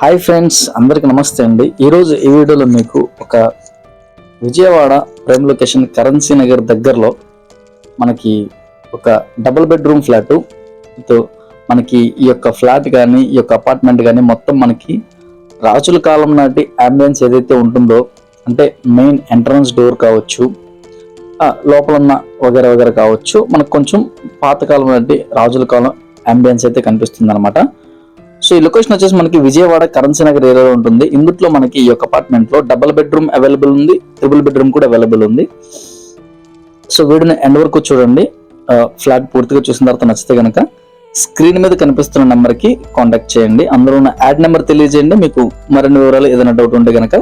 Hi friends అందరికి నమస్తే అండి. ఈరోజు ఈ వీడియోలో మీకు ఒక Vijayawada prime location currency Nagar దగ్గరలో మనకి ఒక డబుల్ బెడ్రూమ్ ఫ్లాట్. తో మనకి ఈ యొక్క ఫ్లాట్ కానీ ఈ యొక్క అపార్ట్మెంట్ కానీ మొత్తం మనకి రాజుల కాలం నాటి అంబియన్స్ ఏదైతే ఉంటుందో అంటే మెయిన్ ఎంట్రన్స్ డోర్ కావచ్చు లోపల ఉన్న వగేర వగేర కావచ్చు మనకు కొంచెం పాతకాలం నాటి రాజుల కాలం అంబియన్స్ అయితే కనిపిస్తుంది అనమాట సో ఈ లొకేషన్ వచ్చేసి మనకి విజయవాడ కరెన్సీ నగర్ ఏరియాలో ఉంటుంది. ఇందుట్లో మనకి ఈ యొక్క అపార్ట్మెంట్లో డబుల్ బెడ్రూమ్ అవైలబుల్ ఉంది ట్రిపుల్ బెడ్రూమ్ కూడా అవైలబుల్ ఉంది. సో వీడిని ఎండ్ వరకు చూడండి. ఫ్లాట్ పూర్తిగా చూసిన తర్వాత నచ్చితే కనుక స్క్రీన్ మీద కనిపిస్తున్న నెంబర్కి కాంటాక్ట్ చేయండి. అందులో ఉన్న యాడ్ నెంబర్ తెలియజేయండి. మీకు మరిన్ని వివరాలు ఏదైనా డౌట్ ఉంటే కనుక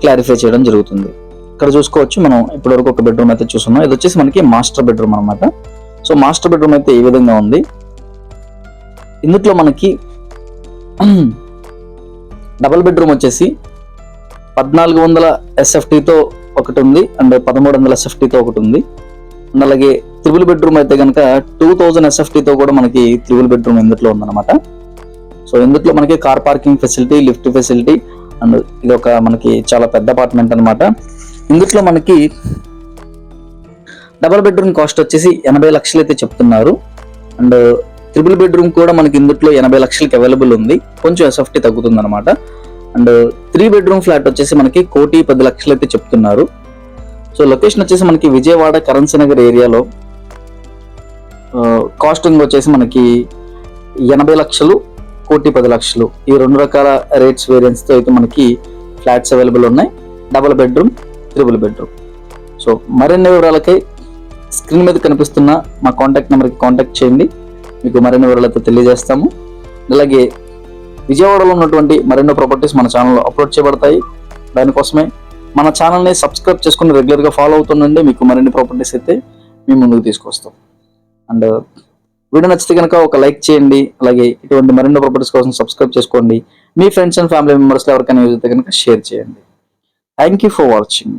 క్లారిఫై చేయడం జరుగుతుంది. ఇక్కడ చూసుకోవచ్చు మనం ఇప్పటివరకు ఒక బెడ్రూమ్ అయితే చూస్తున్నాం. ఇది వచ్చేసి మనకి మాస్టర్ బెడ్రూమ్ అన్నమాట. సో మాస్టర్ బెడ్రూమ్ అయితే ఈ విధంగా ఉంది. ఇందులో మనకి డబుల్ బెడ్రూమ్ వచ్చేసి పద్నాలుగు వందల ఎస్ఎఫ్టీతో ఒకటి ఉంది అండ్ పదమూడు వందల ఎస్ఎఫ్టీతో ఒకటి ఉంది. అండ్ అలాగే త్రిబుల్ బెడ్రూమ్ అయితే కనుక టూ థౌజండ్ ఎస్ఎఫ్టీతో కూడా మనకి త్రిబుల్ బెడ్రూమ్ ఇందులో ఉందన్నమాట. సో ఇందుట్లో మనకి car parking facility lift facility and ఇది ఒక మనకి చాలా పెద్ద అపార్ట్మెంట్ అన్నమాట. ఇందుట్లో మనకి డబల్ బెడ్రూమ్ కాస్ట్ వచ్చేసి ఎనభై లక్షలు అయితే చెప్తున్నారు. అండ్ త్రిబుల్ బెడ్రూమ్ కూడా మనకి ఇందులో ఎనభై లక్షలకి అవైలబుల్ ఉంది. కొంచెం ఎస్ఎఫ్టీ తగ్గుతుంది అనమాట అండ్ త్రీ బెడ్రూమ్ ఫ్లాట్ వచ్చేసి మనకి కోటి పది లక్షలు అయితే చెప్తున్నారు. సో లొకేషన్ వచ్చేసి మనకి విజయవాడ కరెన్సీ నగర్ ఏరియాలో కాస్టింగ్ వచ్చేసి మనకి ఎనభై లక్షలు కోటి పది లక్షలు. ఈ రెండు రకాల రేట్స్ వేరియన్స్తో అయితే మనకి ఫ్లాట్స్ అవైలబుల్ ఉన్నాయి. Double bedroom triple bedroom so మరిన్ని వివరాలకై స్క్రీన్ మీద కనిపిస్తున్న మా కాంటాక్ట్ నెంబర్కి కాంటాక్ట్ చేయండి. మీకు మరిన్ని వివరాలతో తెలియజేస్తాము. అలాగే విజయవాడలో ఉన్నటువంటి మరెన్నో ప్రాపర్టీస్ మన ఛానల్లో అప్లోడ్ చేయబడతాయి. దానికోసమే మన ఛానల్ని సబ్స్క్రైబ్ చేసుకుని రెగ్యులర్గా ఫాలో అవుతుండండి. మీకు మరిన్ని ప్రాపర్టీస్ అయితే మీ ముందుకు తీసుకొస్తాం. అండ్ వీడియో నచ్చితే కనుక ఒక లైక్ చేయండి. అలాగే ఇటువంటి మరిన్నో ప్రాపర్టీస్ కోసం సబ్స్క్రైబ్ చేసుకోండి. మీ ఫ్రెండ్స్ అండ్ ఫ్యామిలీ మెంబర్స్లో ఎవరికైనా యూజ్ అయితే కనుక షేర్ చేయండి. Thank you for watching